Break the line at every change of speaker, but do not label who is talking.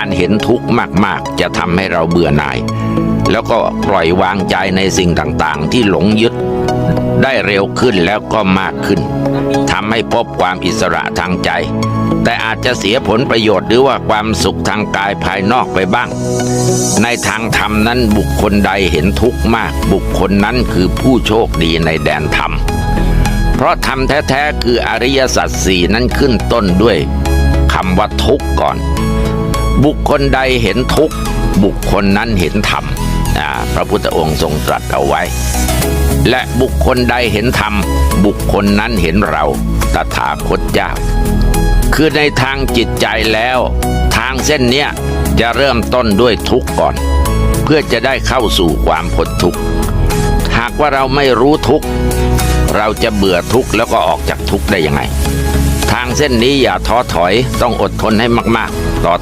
การเห็นทุกข์มากๆ จะทำให้เราเบื่อหน่าย แล้วก็ปล่อยวางใจในสิ่งต่างๆ ที่หลงยึดได้เร็วขึ้นแล้วก็มากขึ้นทำให้พบความอิสระทางใจ แต่อาจจะเสียผลประโยชน์หรือว่าความสุขทางกายภายนอกไปบ้าง ในทางธรรมนั้นบุคคลใดเห็นทุกข์มาก บุคคลนั้นคือผู้โชคดีในแดนธรรม เพราะธรรมแท้ ๆ คืออริยสัจสี่นั้นขึ้นต้นด้วยคำว่าทุกข์ก่อน บุคคลใดเห็นทุกข์บุคคลนั้นเห็นธรรมพระพุทธองค์ทรงตรัสเอาไว้ และบุคคลใดเห็นธรรม บุคคลนั้นเห็นเราตถาคตเจ้า คือในทางจิตใจแล้ว ทางเส้นเนี้ยจะเริ่มต้นด้วยทุกข์ก่อน เพื่อจะได้เข้าสู่ความพ้นทุกข์หากว่าเราไม่รู้ทุกข์เราจะเบื่อทุกข์แล้วก็ออกจากทุกข์ได้ยังไง ทางเส้นนี้อย่าท้อถอยต้องอดทนให้มาก ๆ ต่อ